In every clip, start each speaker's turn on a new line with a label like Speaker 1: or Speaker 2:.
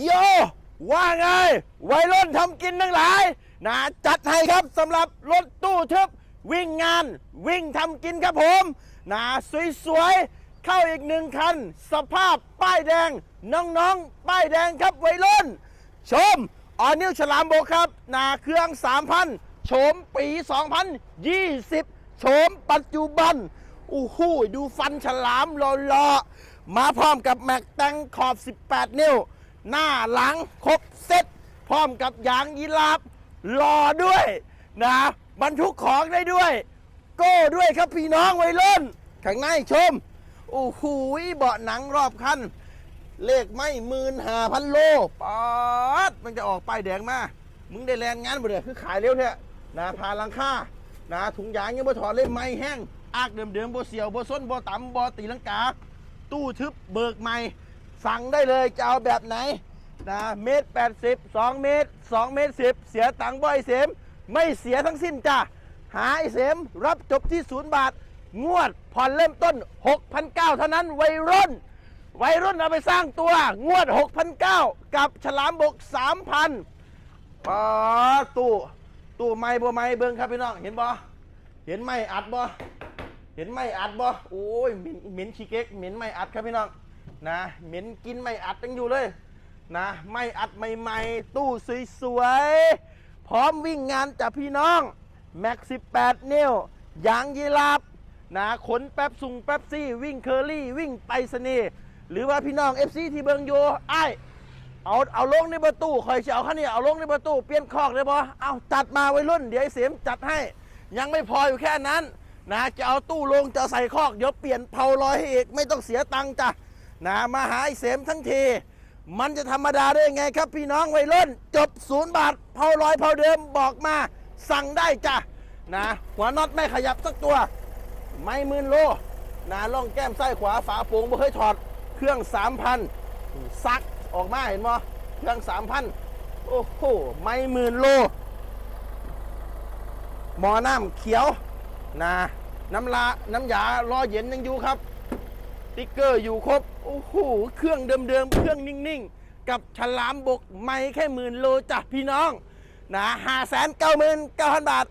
Speaker 1: โย ว่าไง วัยรุ่นทำกินทั้งหลายนะจัดให้ครับสำหรับรถตู้ทึบวิ่งงาน วิ่งทำกินครับผมนะสวยๆ เข้าอีกหนึ่งคัน สภาพป้ายแดง น้องๆ ป้ายแดงครับวัยรุ่น ชมออนิวฉลามโบครับนาเครื่อง 3,000โฉมปี 2020โฉมปัจจุบันอู้หู้ดูฟันฉลามหล่อๆมาพร้อมกับแม็กแต่งขอบ 18 นิ้ว หน้าหลังครบเซ็ตพร้อมกับยางยีราฟหล่อด้วยนะบรรทุกของได้ด้วย โก้ด้วยครับพี่น้องวัยรุ่นข้างในชม โอ้โหเบาะหนังรอบคัน เลขไม่หมื่นห้าพันโลปอดมันจะออกป้ายแดงมา มึงได้แรงงานบ่เนี่ยคือขายเร็วเนี่ยนะพาลังค่านะถุงยางยังบ่ถอดเล่มไม่แห้งอากเดิมๆบ่เสียวบ่ส้นบ่ต่ำบ่ตีลังกา ตู้ทึบเบิกใหม่ สั่งได้เลยจะเอาแบบไหนนะเมตรแปดสิบสองเมตรสองเมตรสิบเสียตังค์บ่ไอเสม ไม่เสียทั้งสิ้นจ้ะหาไอเสมรับจบที่ศูนย์บาท งวดผ่อนเริ่มต้น 6,900เท่านั้นวัยรุ่น วัยรุ่นเอาไปสร้างตัว งวด 6,900 กับฉลามบก 3,000ปอตู้ตู้ไม่บ่ไม่เบิ่งครับพี่น้องเห็นบ่เห็นไม่อัดบ่เห็นไม่อัดบ่โอ้ยเหม็นเหม็นขี้เก๊กเหม็นไม่อัดครับพี่น้อง นะเหม็นกินไม่อัดยังอยู่เลยนะไม่อัดใหม่ๆ ตู้สวยๆ พร้อมวิ่งงานจากพี่น้องแม็ก18 นิ้วยางยีราฟนะขนแป๊บซุงแป๊บซี่ วิ่งเคอรี่วิ่งไปสนีหรือว่าพี่น้อง FC ที่เบิงอยู่ไอเอาเอาลงในประตูคอยจะเอาคันนี้เอาลงในประตูเปลี่ยนคอกเลยบอเอาจัดมาไว้รุ่น เดี๋ยวไอ้เสียมจัดให้ ยังไม่พออยู่แค่นั้น นะจะเอาตู้ลงจะใส่คอกเดี๋ยวเปลี่ยนเผาลอยให้อีกไม่ต้องเสียตังค์จ้ะ นะมาหาไอ้เสียมทั้งที มันจะธรรมดาได้ยังไงครับ พี่น้องวัยรุ่น จบศูนย์บาทเผาลอยเผาเดิมบอกมา สั่งได้จ้ะนะหัวน็อตไม่ขยับสักตัว ไม่หมื่นโลนะล่องแก้มซ้ขวาฝาโปร่งไม่เคยถอด เครื่อง3,000ซักออกมาเห็นบ่เครื่อง3,000โอ้โหไม่หมื่นโลหมอน้ำเขียวนะน้ำลาน้ำยารอเย็นยังอยู่ครับ ติ๊กเกอร์อยู่ครบ โอ้โห เครื่องเดิมๆ เครื่องนิ่งๆ กับฉลามบกไม่แค่หมื่นโลจ้ะพี่น้อง นะห้าแสนเก้าหมื่นเก้าพันบาท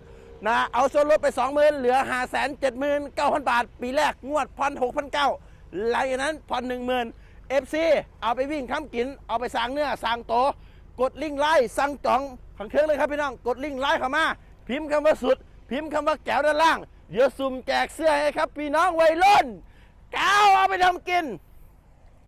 Speaker 1: นะ เอาส่วนลดไปสองหมื่นเหลือห้าแสนเจ็ดหมื่นเก้าพันบาท ปีแรกงวดพันหกพันเก้าหลังจากนั้นพันหนึ่งหมื่นเอฟซีเอาไปวิ่งค้ำกิน เอาไปสร้างเนื้อสร้างโต กดลิงก์ไลค์สั่งจองขังเครื่องเลยครับพี่น้อง กดลิงก์ไลค์เข้ามา พิมพ์คำว่าสุด พิมพ์คำว่าแก้วด้านล่าง เดี๋ยวซุ่มแจกเสื้อให้ครับพี่น้องวัยรุ่น แก้วเอาไปทำกิน